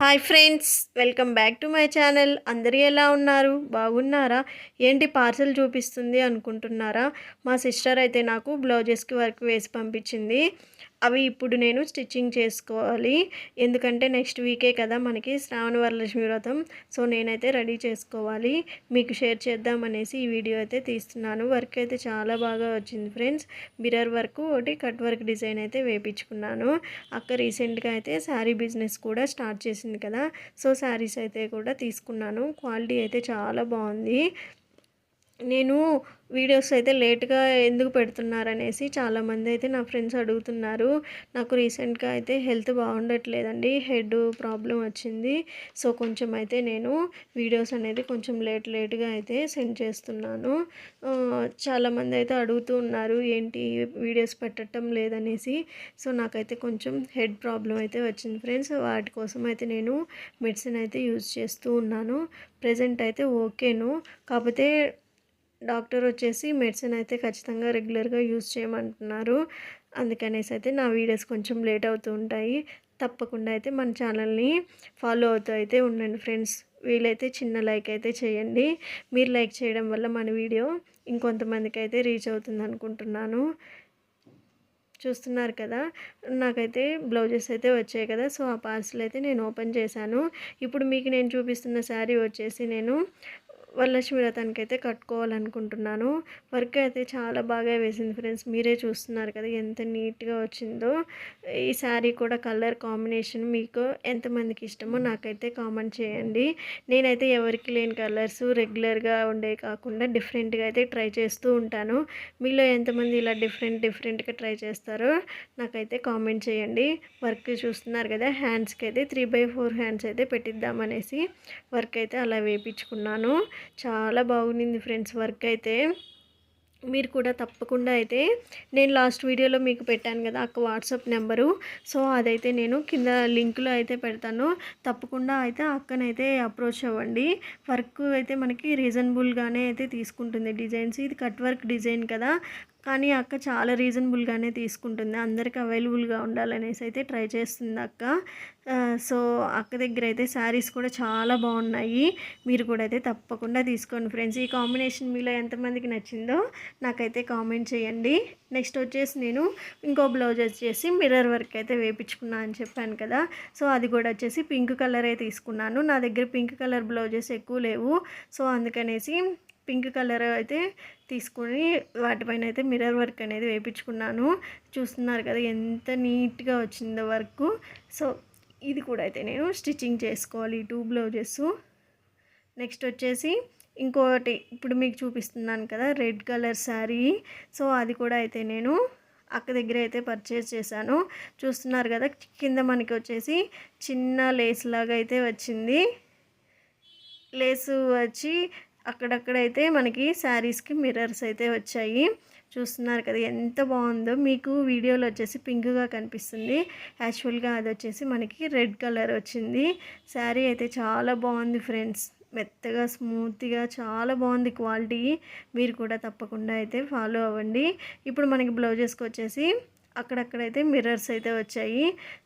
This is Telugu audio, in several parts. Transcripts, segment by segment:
Hi friends welcome back to my channel. అందరూ ఎలా ఉన్నారు? బాగున్నారా? ఏంటి పార్సల్ చూపిస్తుంది అనుకుంటున్నారా? మా సిస్టర్ అయితే నాకు బ్లౌజెస్కి వర్క్ వేసి పంపించింది. అవి ఇప్పుడు నేను స్టిచ్చింగ్ చేసుకోవాలి. ఎందుకంటే నెక్స్ట్ వీకే కదా మనకి శ్రావణ వరలక్ష్మి వ్రతం. సో నేనైతే రెడీ చేసుకోవాలి. మీకు షేర్ చేద్దామనేసి ఈ వీడియో అయితే తీస్తున్నాను. వర్క్ అయితే చాలా బాగా వచ్చింది ఫ్రెండ్స్. మిరర్ వర్క్ ఒకటి కట్ వర్క్ డిజైన్ అయితే వేపించుకున్నాను. అక్క రీసెంట్గా అయితే శారీ బిజినెస్ కూడా స్టార్ట్ చేసింది కదా. సో శారీస్ అయితే కూడా తీసుకున్నాను. క్వాలిటీ అయితే చాలా బాగుంది. నేను వీడియోస్ అయితే లేట్గా ఎందుకు పెడుతున్నారనేసి చాలామంది అయితే నా ఫ్రెండ్స్ అడుగుతున్నారు. నాకు రీసెంట్గా అయితే హెల్త్ బాగుండట్లేదండి హెడ్ ప్రాబ్లం వచ్చింది. సో కొంచెం అయితే నేను వీడియోస్ అనేది కొంచెం లేట్ లేట్గా అయితే సెండ్ చేస్తున్నాను. చాలామంది అయితే అడుగుతూ ఉన్నారు ఏంటి వీడియోస్ పెట్టడం లేదనేసి. సో నాకైతే కొంచెం హెడ్ ప్రాబ్లం అయితే వచ్చింది ఫ్రెండ్స్. వాటి కోసం అయితే నేను మెడిసిన్ అయితే యూజ్ చేస్తూ ఉన్నాను. ప్రజెంట్ అయితే ఓకేను. కాకపోతే డాక్టర్ వచ్చేసి మెడిసిన్ అయితే ఖచ్చితంగా రెగ్యులర్గా యూజ్ చేయమంటున్నారు. అందుకనేసి అయితే నా వీడియోస్ కొంచెం లేట్ అవుతూ ఉంటాయి. తప్పకుండా అయితే మన ఛానల్ని ఫాలో అవుతూ అయితే ఉండండి ఫ్రెండ్స్. వీలైతే చిన్న లైక్ అయితే చేయండి. మీరు లైక్ చేయడం వల్ల మన వీడియో ఇంకొంతమందికి అయితే రీచ్ అవుతుంది అనుకుంటున్నాను. చూస్తున్నారు కదా నాకైతే బ్లౌజెస్ అయితే వచ్చాయి కదా సో ఆ పార్సల్ అయితే నేను ఓపెన్ చేశాను. ఇప్పుడు మీకు నేను చూపిస్తున్న శారీ వచ్చేసి నేను వరలక్ష్మి వ్రతానికి అయితే కట్టుకోవాలనుకుంటున్నాను. వర్క్ అయితే చాలా బాగా వేసింది ఫ్రెండ్స్. మీరే చూస్తున్నారు కదా ఎంత నీట్గా వచ్చిందో. ఈ శారీ కూడా కలర్ కాంబినేషన్ మీకు ఎంతమందికి ఇష్టమో నాకైతే కామెంట్ చేయండి. నేనైతే ఎవరికి లేని కలర్స్ రెగ్యులర్గా ఉండే కాకుండా డిఫరెంట్గా అయితే ట్రై చేస్తూ ఉంటాను. మీలో ఎంతమంది ఇలా డిఫరెంట్ డిఫరెంట్గా ట్రై చేస్తారో నాకైతే కామెంట్ చేయండి. వర్క్ చూస్తున్నారు కదా హ్యాండ్స్కి అయితే త్రీ బై ఫోర్ హ్యాండ్స్ అయితే పెట్టిద్దామనేసి వర్క్ అయితే అలా వేపించుకున్నాను. చాలా బాగుంది ఫ్రెండ్స్ వర్క్ అయితే. మీరు కూడా తప్పకుండా అయితే నేను లాస్ట్ వీడియోలో మీకు పెట్టాను కదా అక్క వాట్సాప్ నెంబరు. సో అదైతే నేను కింద లింక్లో అయితే పెడతాను. తప్పకుండా అయితే అక్కనైతే అప్రోచ్ అవ్వండి. వర్క్ అయితే మనకి రీజనబుల్గానే అయితే తీసుకుంటుంది డిజైన్స్. ఇది కట్ వర్క్ డిజైన్ కదా. కానీ అక్క చాలా రీజనబుల్గానే తీసుకుంటుంది. అందరికి అవైలబుల్గా ఉండాలనేసి అయితే ట్రై చేస్తుంది అక్క. సో అక్క దగ్గర అయితే శారీస్ కూడా చాలా బాగున్నాయి. మీరు కూడా అయితే తప్పకుండా తీసుకోండి ఫ్రెండ్స్. ఈ కాంబినేషన్ మీలో ఎంతమందికి నచ్చిందో నాకైతే కామెంట్ చేయండి. నెక్స్ట్ వచ్చేసి నేను ఇంకో బ్లౌజ్ వచ్చేసి మిర్రర్ వర్క్ అయితే వేపించుకున్నా అని చెప్పాను కదా. సో అది కూడా వచ్చేసి పింక్ కలరే తీసుకున్నాను. నా దగ్గర పింక్ కలర్ బ్లౌజెస్ ఎక్కువ లేవు. సో అందుకనేసి పింక్ కలర్ అయితే తీసుకొని వాటిపైన అయితే మిర్రర్ వర్క్ అనేది వేయించుకున్నాను. చూస్తున్నారు కదా ఎంత నీట్గా వచ్చిందో వర్క్. సో ఇది కూడా అయితే నేను స్టిచ్చింగ్ చేసుకోవాలి టూ బ్లౌజెస్. నెక్స్ట్ వచ్చేసి ఇంకోటి ఇప్పుడు మీకు చూపిస్తున్నాను కదా రెడ్ కలర్ శారీ. సో అది కూడా అయితే నేను అక్క దగ్గర అయితే పర్చేస్ చేశాను. చూస్తున్నారు కదా కింద మనకి వచ్చేసి చిన్న లేస్ లాగా అయితే వచ్చింది. లేసు వచ్చి అక్కడక్కడైతే మనకి శారీస్కి మిర్రర్స్ అయితే వచ్చాయి. చూస్తున్నారు కదా ఎంత బాగుందో. మీకు వీడియోలో వచ్చేసి పింక్గా కనిపిస్తుంది. యాక్చువల్గా అది వచ్చేసి మనకి రెడ్ కలర్ వచ్చింది. శారీ అయితే చాలా బాగుంది ఫ్రెండ్స్. మెత్తగా స్మూత్గా చాలా బాగుంది క్వాలిటీ. మీరు కూడా తప్పకుండా అయితే ఫాలో అవ్వండి. ఇప్పుడు మనకి బ్లౌజెస్కి వచ్చేసి అక్కడక్కడైతే మిర్రర్స్ అయితే వచ్చాయి.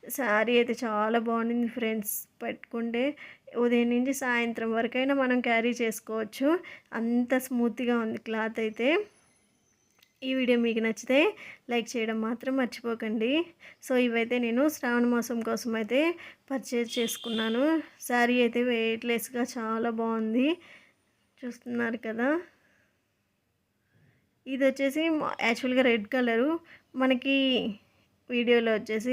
శారీ అయితే చాలా బాగుంది ఫ్రెండ్స్. పెట్టుకుంటే ఉదయం నుంచి సాయంత్రం వరకైనా మనం క్యారీ చేసుకోవచ్చు. అంత స్మూత్గా ఉంది క్లాత్ అయితే. ఈ వీడియో మీకు నచ్చితే లైక్ చేయడం మాత్రం మర్చిపోకండి. సో ఇవైతే నేను శ్రావణ మాసం కోసం అయితే పర్చేజ్ చేసుకున్నాను. శారీ అయితే వెయిట్లెస్గా చాలా బాగుంది. చూస్తున్నారు కదా. ఇది వచ్చేసి యాక్చువల్గా రెడ్ కలరు మనకి వీడియోలో వచ్చేసి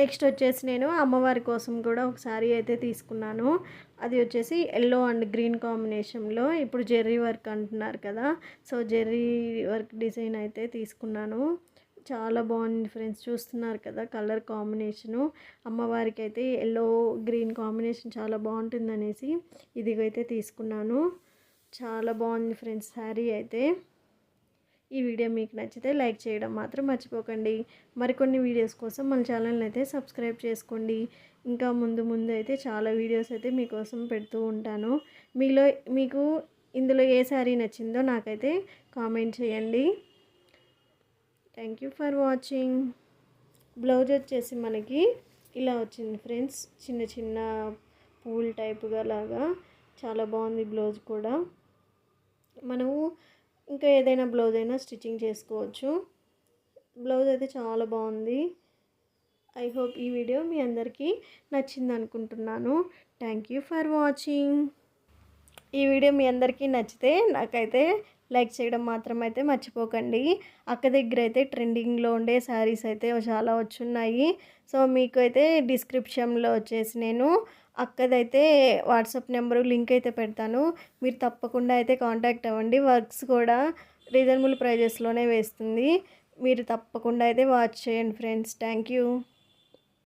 నెక్స్ట్ వచ్చేసి నేను అమ్మవారి కోసం కూడా ఒక శారీ అయితే తీసుకున్నాను. అది వచ్చేసి ఎల్లో అండ్ గ్రీన్ కాంబినేషన్లో ఇప్పుడు జెర్రీ వర్క్ అంటున్నారు కదా. సో జెర్రీ వర్క్ డిజైన్ అయితే తీసుకున్నాను. చాలా బాగుంది ఫ్రెండ్స్ చూస్తున్నారు కదా కలర్ కాంబినేషను. అమ్మవారికి అయితే ఎల్లో గ్రీన్ కాంబినేషన్ చాలా బాగుంటుంది అనేసి ఇదిగైతే తీసుకున్నాను. చాలా బాగుంది ఫ్రెండ్స్ శారీ అయితే. ఈ వీడియో మీకు నచ్చితే లైక్ చేయడం మాత్రం మర్చిపోకండి. మరికొన్ని వీడియోస్ కోసం మన ఛానల్ని అయితే సబ్స్క్రైబ్ చేసుకోండి. ఇంకా ముందు ముందు అయితే చాలా వీడియోస్ అయితే మీకోసం పెడుతూ ఉంటాను. మీలో మీకు ఇందులో ఏ శారీ నచ్చిందో నాకైతే కామెంట్ చేయండి. Thank you for watching. Blouse వచ్చేసి మనకి ఇలా వచ్చింది ఫ్రెండ్స్. చిన్న చిన్న పూల్ టైప్గా లాగా. చాలా బాగుంది బ్లౌజ్ కూడా. మనము ఇంకా ఏదైనా బ్లౌజ్ అయినా స్టిచ్చింగ్ చేసుకోవచ్చు. బ్లౌజ్ అయితే చాలా బాగుంది. ఐ హోప్ ఈ వీడియో మీ అందరికీ నచ్చింది అనుకుంటున్నాను థ్యాంక్ యూ ఫర్ వాచింగ్. ఈ వీడియో మీ అందరికీ నచ్చితే నాకైతే లైక్ చేయడం మాత్రం అయితే మర్చిపోకండి. అక్క దగ్గర అయితే ట్రెండింగ్లో ఉండే శారీస్ అయితే చాలా వచ్చున్నాయి. సో మీకు అయితే డిస్క్రిప్షన్లో వచ్చేసి నేను అక్కదైతే వాట్సాప్ నెంబరు లింక్ అయితే పెడతాను. మీరు తప్పకుండా అయితే కాంటాక్ట్ అవ్వండి. వర్క్స్ కూడా రీజనబుల్ ప్రైజెస్లోనే వేస్తుంది. మీరు తప్పకుండా అయితే వాచ్ చేయండి ఫ్రెండ్స్. Thank you.